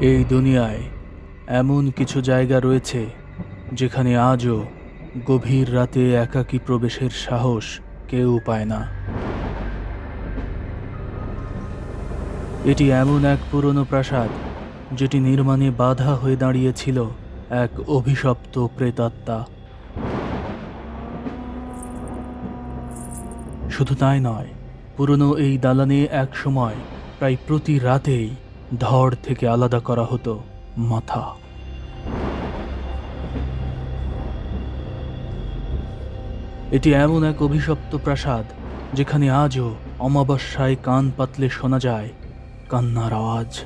এই দুনিয়ায় এমন কিছু জায়গা রয়েছে যেখানে আজও গভীর রাতে একাকী প্রবেশের সাহস কেউ পায় না। এটি এমন এক পুরনো প্রাসাদ যেটি নির্মাণে বাধা হয়ে দাঁড়িয়েছিল এক অভিশপ্ত প্রেতাত্মা। শুধু তাই নয়, পুরনো এই দালানে এক সময় প্রায় প্রতি রাতেই ধড় থেকে আলাদা করা হতো মাথা। এটি এমন এক অভিশপ্ত প্রাসাদ যেখানে আজও অমাবস্যায় কান পাতলে শোনা যায় কান্নার আওয়াজ।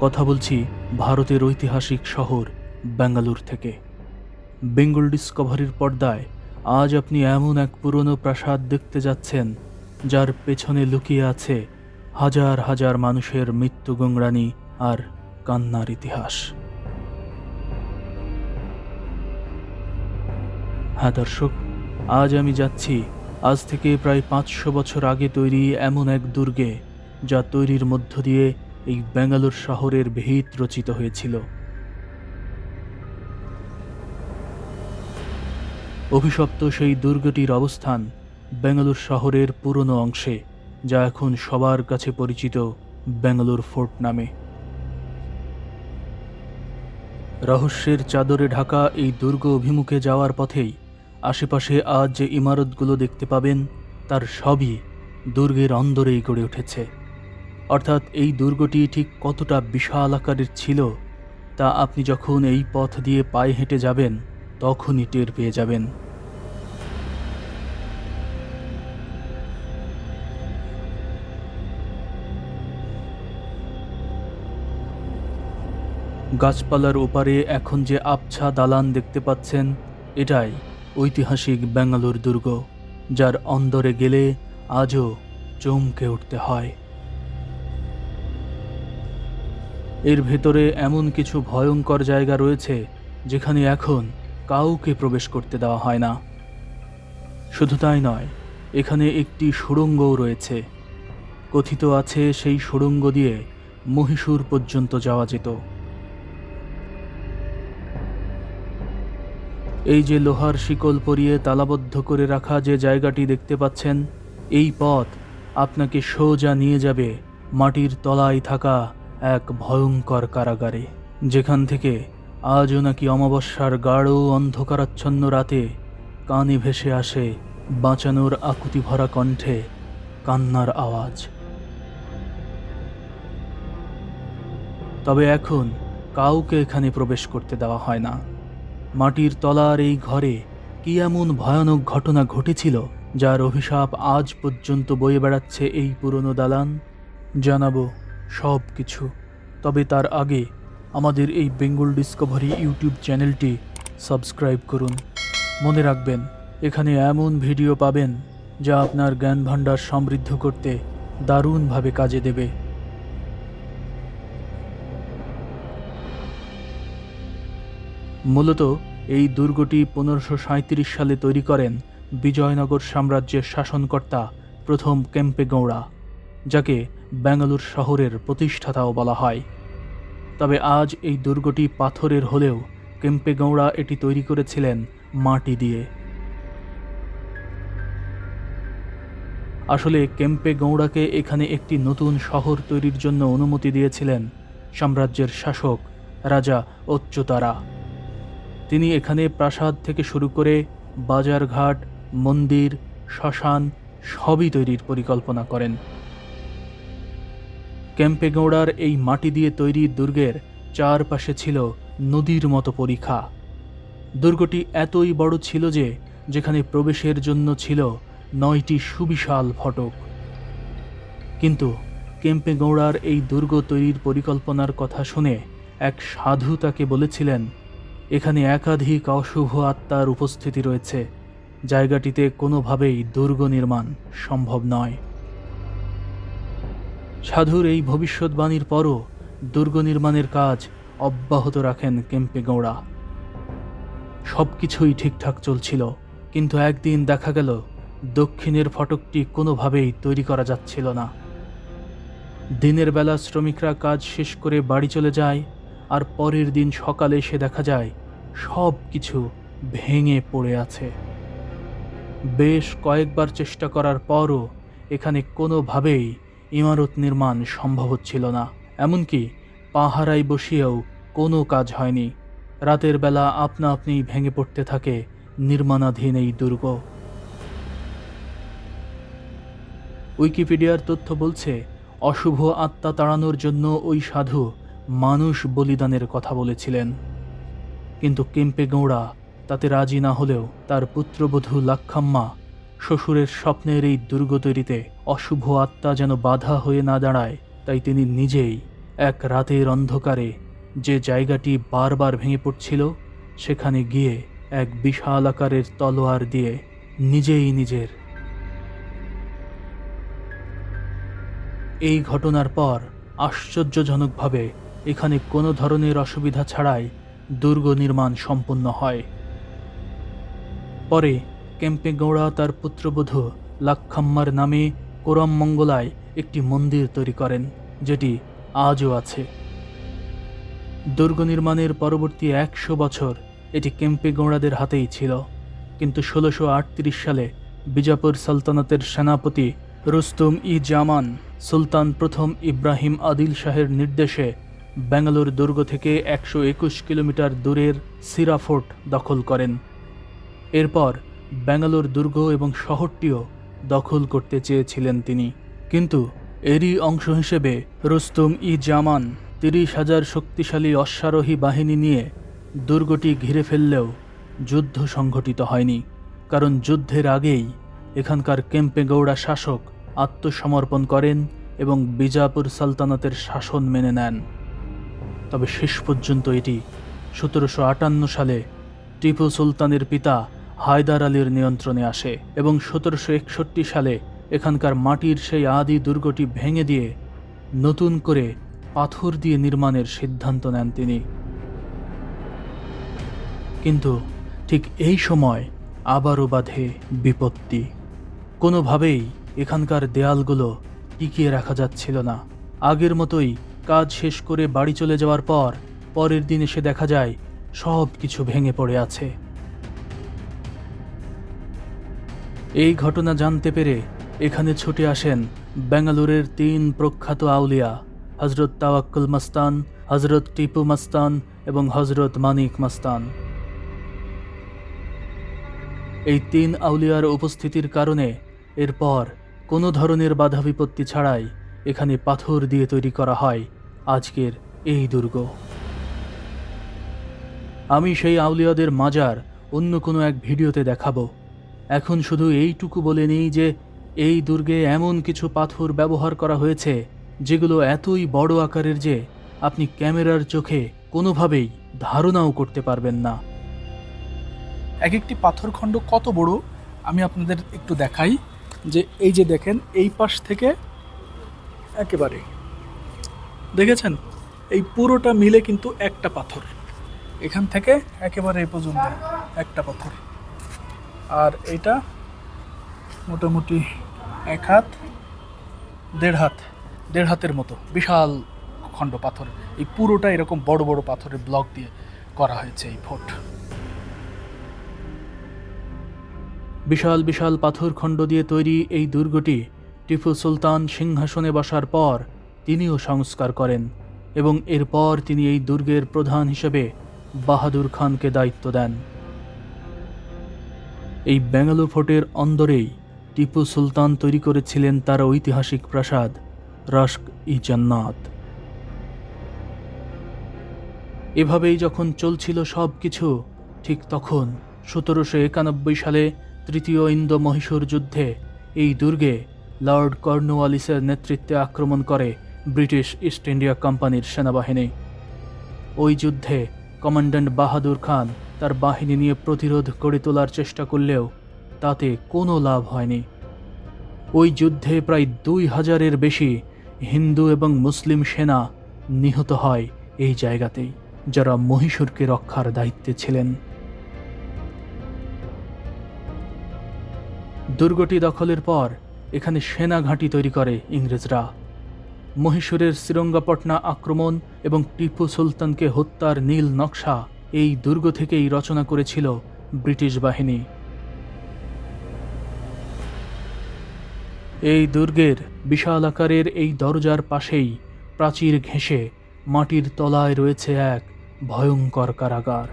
কথা বলছি ভারতের ঐতিহাসিক শহর বেঙ্গালুর থেকে। বেঙ্গল ডিসকভারির পর্দায় আজ আপনি এমন এক পুরনো প্রাসাদ দেখতে যাচ্ছেন, যার পেছনে লুকিয়ে আছে হাজার হাজার মানুষের মৃত্যু গোংরানি আর কান্নার ইতিহাস। হ্যাঁ দর্শক, আজ আমি যাচ্ছি, আজ থেকে প্রায় পাঁচশো বছর আগে তৈরি এমন এক দুর্গে, যা তৈরির মধ্য দিয়ে এই বেঙ্গালুর শহরের ভিত রচিত হয়েছিল। অভিশপ্ত সেই দুর্গটির অবস্থান বেঙ্গালুর শহরের পুরনো অংশে, যা এখন সবার কাছে পরিচিত বেঙ্গালুর ফোর্ট নামে। রহস্যের চাদরে ঢাকা এই দুর্গ অভিমুখে যাওয়ার পথেই আশেপাশে আজ যে ইমারতগুলো দেখতে পাবেন, তার সবই দুর্গের অন্দরেই গড়ে উঠেছে। অর্থাৎ এই দুর্গটি ঠিক কতটা বিশাল আকারের ছিল, তা আপনি যখন এই পথ দিয়ে পায়ে হেঁটে যাবেন তখনই টের পেয়ে যাবেন। গাছপালার ওপারে এখন যে আবছা দালান দেখতে পাচ্ছেন, এটাই ঐতিহাসিক বেঙ্গালুর দুর্গ, যার অন্দরে গেলে আজও চমকে উঠতে হয়। এর ভেতরে এমন কিছু ভয়ঙ্কর জায়গা রয়েছে, যেখানে এখন কাউকে প্রবেশ করতে দেওয়া হয় না। শুধু তাই নয়, এখানে একটি সুড়ঙ্গও রয়েছে। কথিত আছে, সেই সুড়ঙ্গ দিয়ে মহীশূর পর্যন্ত যাওয়া যেত। এই যে লোহার শিকল পরিয়ে তালাবদ্ধ করে রাখা যে জায়গাটি দেখতে পাচ্ছেন, এই পথ আপনাকে সোজা নিয়ে যাবে মাটির তলায় থাকা এক ভয়ঙ্কর কারাগারে, যেখান থেকে আজও নাকি অমাবস্যার গাঢ় অন্ধকারাচ্ছন্ন রাতে কানে ভেসে আসে বাঁচানোর আকুতি ভরা কণ্ঠে কান্নার আওয়াজ। তবে এখন কাউকে এখানে প্রবেশ করতে দেওয়া হয় না। মাটির তলার এই ঘরে কি এমন ভয়ানক ঘটনা ঘটেছিল যার অভিশাপ আজ পর্যন্ত বয়ে বেড়াচ্ছে এই পুরনো দালান? জানাব সব কিছু তবে তার আগে আমাদের এই বেঙ্গল ডিসকভারি ইউটিউব চ্যানেলটি সাবস্ক্রাইব করুন। মনে রাখবেন, এখানে এমন ভিডিও পাবেন যা আপনার জ্ঞান ভাণ্ডার সমৃদ্ধ করতে দারুণভাবে কাজে দেবে। মূলত এই দুর্গটি পনেরোশো সালে তৈরি করেন বিজয়নগর সাম্রাজ্যের শাসনকর্তা প্রথম কেম্পেগৌড়া যাকে বেঙ্গালুর শহরের প্রতিষ্ঠাতাও বলা হয়। তবে আজ এই দুর্গটি পাথরের হলেও কেম্পেগৌড়া এটি তৈরি করেছিলেন মাটি দিয়ে। আসলে কেম্পেগৌড়াকে এখানে একটি নতুন শহর তৈরির জন্য অনুমতি দিয়েছিলেন সাম্রাজ্যের শাসক রাজা অচ্যুতারা। তিনি এখানে প্রাসাদ থেকে শুরু করে বাজারঘাট, মন্দির, শ্মশান সবই তৈরির পরিকল্পনা করেন। ক্যাম্পেগৌড়ার এই মাটি দিয়ে তৈরি দুর্গের চারপাশে ছিল নদীর মতো পরীক্ষা। দুর্গটি এতই বড় ছিল যে, যেখানে প্রবেশের জন্য ছিল নয়টি সুবিশাল ফটক। কিন্তু কেম্পেগৌড়ার এই দুর্গ তৈরির পরিকল্পনার কথা শুনে এক সাধু তাকে বলেছিলেন, এখানে একাধিক অশুভ আত্মার উপস্থিতি রয়েছে। জায়গাটিতে কোনোভাবেই দুর্গ নির্মাণ সম্ভব নয়। সাধুর এই ভবিষ্যৎবাণীর পরও দুর্গ নির্মাণের কাজ অব্যাহত রাখেন কেম্পেগৌড়া সব কিছুই ঠিকঠাক চলছিল, কিন্তু একদিন দেখা গেল, দক্ষিণের ফটকটি কোনোভাবেই তৈরি করা যাচ্ছিল না। দিনের বেলা শ্রমিকরা কাজ শেষ করে বাড়ি চলে যায়, আর পরের দিন সকালে এসে দেখা যায় সব কিছু ভেঙে পড়ে আছে। বেশ কয়েকবার চেষ্টা করার পরও এখানে কোনোভাবেই ইমারত নির্মাণ সম্ভব হচ্ছিল না, এমনকি পাহারায় বসিয়েও কোনো কাজ হয়নি। রাতের বেলা আপনা আপনি ভেঙে পড়তে থাকে নির্মাণাধীন এই দুর্গ। উইকিপিডিয়ার তথ্য বলছে, অশুভ আত্মা তাড়ানোর জন্য ওই সাধু মানুষ বলিদানের কথা বলেছিলেন। কিন্তু কেম্পে গৌড়া তাতে রাজি না হলেও তার পুত্রবধূ লাক্ষাম্মা শ্বশুরের স্বপ্নের এই দুর্গ তৈরিতে অশুভ আত্মা যেন বাধা হয়ে না দাঁড়ায়, তাই তিনি নিজেই এক রাতের অন্ধকারে যে জায়গাটি বারবার ভেঙে পড়ছিল, সেখানে গিয়ে এক বিশাল আকারের তলোয়ার দিয়ে নিজেই নিজের। এই ঘটনার পর আশ্চর্যজনকভাবে এখানে কোনো ধরনের অসুবিধা ছাড়াই দুর্গ নির্মাণ সম্পন্ন হয়। পরে কেম্পেগৌড়া তার পুত্রবধূ লাক্ষাম্মার নামে কোরম মঙ্গলায় একটি মন্দির তৈরি করেন, যেটি আজও আছে। দুর্গ নির্মাণের পরবর্তী একশো বছর এটি কেম্পেগৌড়াদের হাতেই ছিল। কিন্তু ষোলোশো সালে বিজাপুর সালতানাতের সেনাপতি রুস্তুম ই জামান সুলতান প্রথম ইব্রাহিম আদিল শাহের নির্দেশে ব্যাঙ্গালোর দুর্গ থেকে একশো একুশ কিলোমিটার দূরের সিরাফোর্ট দখল করেন। এরপর ব্যাঙ্গালোর দুর্গ এবং শহরটিও দখল করতে চেয়েছিলেন তিনি। কিন্তু এরই অংশ হিসেবে রুস্তুম ই জামান তিরিশ হাজার শক্তিশালী অশ্বারোহী বাহিনী নিয়ে দুর্গটি ঘিরে ফেললেও যুদ্ধ সংঘটিত হয়নি। কারণ যুদ্ধের আগেই এখানকার কেম্পেগৌড়া শাসক আত্মসমর্পণ করেন এবং বিজাপুর সালতানাতের শাসন মেনে নেন। তবে শেষ পর্যন্ত এটি সতেরোশো আটান্ন সালে টিপু সুলতানের পিতা হায়দার আলীর নিয়ন্ত্রণে আসে এবং সতেরোশো একষট্টি সালে এখানকার মাটির সেই আদি দুর্গটি ভেঙে দিয়ে নতুন করে পাথর দিয়ে নির্মাণের সিদ্ধান্ত নেন তিনি। কিন্তু ঠিক এই সময় আবারও বাধে বিপত্তি। কোনোভাবেই এখানকার দেয়ালগুলো টিকিয়ে রাখা যাচ্ছিল না। আগের মতোই কাজ শেষ করে বাড়ি চলে যাওয়ার পর পরের দিন এসে দেখা যায় সব কিছু ভেঙে পড়ে আছে। এই ঘটনা জানতে পেরে এখানে ছুটে আসেন বেঙ্গালুরের তিন প্রখ্যাত আউলিয়া হজরত তাওয়াক্কুল মাস্তান হজরত টিপু মাস্তান এবং হজরত মানিক মাস্তান। এই তিন আউলিয়ার উপস্থিতির কারণে এরপর কোনো ধরনের বাধা বিপত্তি ছাড়াই এখানে পাথর দিয়ে তৈরি করা হয় আজকের এই দুর্গ। আমি সেই আউলিয়াদের মাজার অন্য কোনো এক ভিডিওতে দেখাবো। এখন শুধু এইটুকু বলে নেই যে এই দুর্গে এমন কিছু পাথর ব্যবহার করা হয়েছে, যেগুলো এতই বড় আকারের যে আপনি ক্যামেরার চোখে কোনোভাবেই ধারণাও করতে পারবেন না। এক একটি পাথরখণ্ড কত বড়? আমি আপনাদের একটু দেখাই যে এই যে দেখেন, এই পাশ থেকে একেবারে। দেখেছেন? এই পুরোটা মিলে কিন্তু একটা পাথর। এখান থেকে একেবারে এই পর্যন্ত একটা পাথর। আর এটা মোটামুটি এক হাত, দেড় হাত, দেড় হাতের মতো, বিশাল খণ্ড পাথর। এই পুরোটা এরকম বড় বড় পাথরের ব্লক দিয়ে করা হয়েছে এই ফোর্ট। বিশাল বিশাল পাথর খণ্ড দিয়ে তৈরি এই দুর্গটি টিপু সুলতান সিংহাসনে বসার পর তিনিও সংস্কার করেন এবং এরপর তিনি এই দুর্গের প্রধান হিসেবে বাহাদুর খানকে দায়িত্ব দেন। এই বেঙ্গালু ফোর্টের অন্দরেই টিপু সুলতান তৈরি করেছিলেন তার ঐতিহাসিক প্রাসাদ রাস্ক ই জান্নাত। এভাবেই যখন চলছিল সব কিছু ঠিক তখন সতেরোশো একানব্বই সালে তৃতীয় ইন্দো মহীশূর যুদ্ধে এই দুর্গে লর্ড কর্নওয়ালিসের নেতৃত্বে আক্রমণ করে ব্রিটিশ ইস্ট ইন্ডিয়া কোম্পানির সেনাবাহিনী। ওই যুদ্ধে কমান্ড্যান্ট বাহাদুর খান তার বাহিনী নিয়ে প্রতিরোধ গড়ে তোলার চেষ্টা করলেও তাতে কোনো লাভ হয়নি। ওই যুদ্ধে প্রায় দুই হাজারের বেশি হিন্দু এবং মুসলিম সেনা নিহত হয় এই জায়গাতেই, যারা মহীশূরকে রক্ষার দায়িত্বে ছিলেন। দুর্গটি দখলের পর এখানে সেনা ঘাঁটি তৈরি করে ইংরেজরা। মহীশূরের শ্রীরঙ্গাপটনা আক্রমণ এবং টিপু সুলতানকে হত্যার নীল নকশা এই দুর্গ থেকেই রচনা করেছিল ব্রিটিশ বাহিনী। এই দুর্গের বিশাল আকারের এই দরজার পাশেই প্রাচীর ঘেঁষে মাটির তলায় রয়েছে এক ভয়ঙ্কর কারাগার।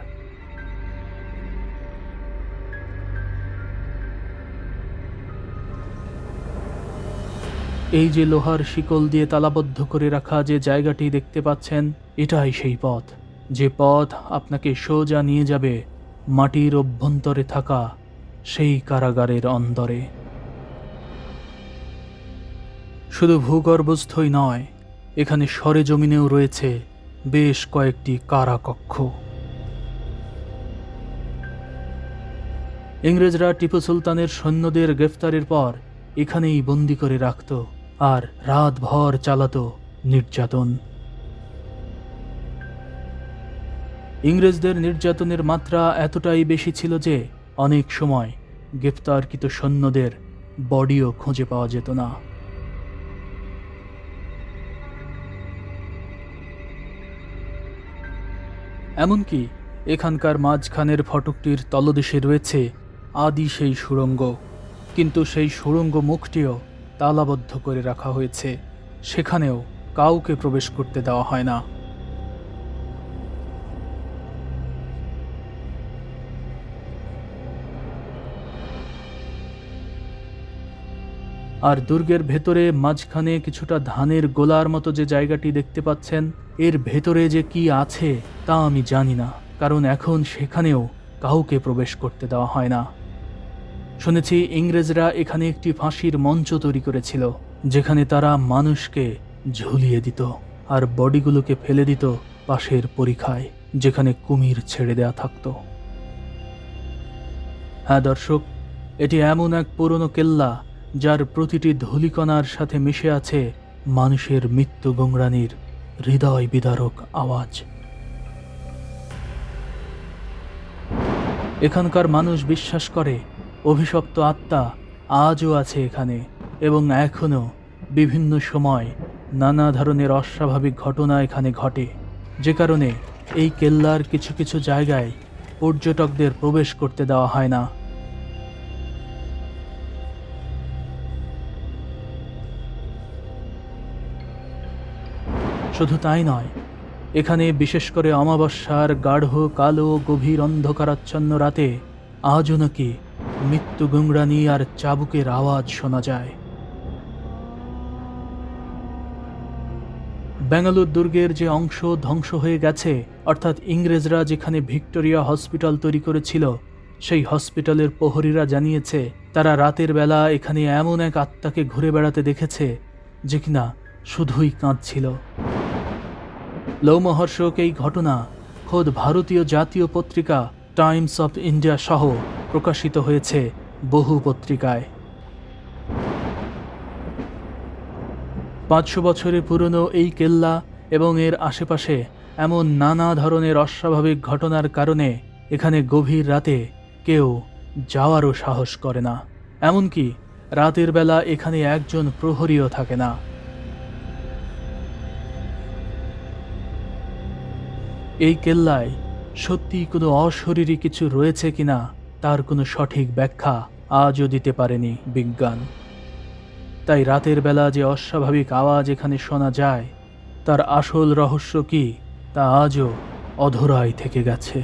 এই যে লোহার শিকল দিয়ে তালাবদ্ধ করে রাখা যে জায়গাটি দেখতে পাচ্ছেন, এটাই সেই পথ। যে পথ আপনাকে সোজা নিয়ে যাবে, মাটির অভ্যন্তরে থাকা সেই কারাগারের অন্দরে। শুধু ভূগর্ভস্থই নয়, এখানে সরেজমিনেও রয়েছে বেশ কয়েকটি কারাকক্ষ। ইংরেজরা টিপু সুলতানের সৈন্যদের গ্রেফতারের পর এখানেই বন্দি করে রাখত আর রাতভর চালাতো নির্যাতন। ইংরেজদের নির্যাতনের মাত্রা এতটাই বেশি ছিল যে অনেক সময় গ্রেপ্তারকৃত সৈন্যদের বডিও খুঁজে পাওয়া যেত না। এমনকি এখানকার মাঝখানের ফটকটির তলদেশে রয়েছে আদি সেই সুড়ঙ্গ, কিন্তু সেই সুড়ঙ্গ মুখটিও তালাবদ্ধ করে রাখা হয়েছে। সেখানেও কাউকে প্রবেশ করতে দেওয়া হয় না। আর দুর্গের ভেতরে মাঝখানে কিছুটা ধানের গোলার মতো যে জায়গাটি দেখতে পাচ্ছেন, এর ভেতরে যে কি আছে তা আমি জানি না, কারণ এখন সেখানেও কাউকে প্রবেশ করতে দেওয়া হয় না। শুনেছি ইংরেজরা এখানে একটি ফাঁসির মঞ্চ তৈরি করেছিল, যেখানে তারা মানুষকে ঝুলিয়ে দিত আর বডিগুলোকে ফেলে দিত পাশের পরীক্ষায় যেখানে কুমির ছেড়ে দেয়া থাকত। হ্যাঁ দর্শক, এটি এমন এক পুরনো কেল্লা যার প্রতিটি ধূলিকণার সাথে মিশে আছে মানুষের মৃত্যু গোংরানির হৃদয় বিদারক আওয়াজ। এখানকার মানুষ বিশ্বাস করে, অভিশপ্ত আত্মা আজও আছে এখানে এবং এখনও বিভিন্ন সময় নানা ধরনের অস্বাভাবিক ঘটনা এখানে ঘটে। যে কারণে এই কেল্লার কিছু কিছু জায়গায় পর্যটকদের প্রবেশ করতে দেওয়া হয় না। শুধু তাই নয়, এখানে বিশেষ করে অমাবস্যার গাঢ়, কালো, গভীর অন্ধকারাচ্ছন্ন রাতে আজও নাকি মৃত্যু গুংরানি আর চাবুকের আওয়াজ শোনা যায়। বেঙ্গালুর দুর্গের যে অংশ ধ্বংস হয়ে গেছে, অর্থাৎ ইংরেজরা যেখানে ভিক্টোরিয়া হসপিটাল তৈরি করেছিল, সেই হসপিটালের প্রহরীরা জানিয়েছে, তারা রাতের বেলা এখানে এমন এক আত্মাকে ঘুরে বেড়াতে দেখেছে, যে কিনা শুধুই কাঁদছিল। লৌমহর্ষক এই ঘটনা খোদ ভারতীয় জাতীয় পত্রিকা টাইমস অফ ইন্ডিয়া সহ প্রকাশিত হয়েছে বহু পত্রিকায়। পাঁচশো বছরের পুরনো এই কেল্লা এবং এর আশেপাশে এমন নানা ধরনের অস্বাভাবিক ঘটনার কারণে এখানে গভীর রাতে কেউ যাওয়ারও সাহস করে না। এমনকি রাতের বেলা এখানে একজন প্রহরীও থাকে না। এই কেল্লায় সত্যি কোনো অশরীরী কিছু রয়েছে কিনা তার কোনো সঠিক ব্যাখ্যা আজও দিতে পারেনি বিজ্ঞান। তাই রাতের বেলা যে অস্বাভাবিক আওয়াজ এখানে শোনা যায়, তার আসল রহস্য কি, তা আজও অধরাই থেকে গেছে।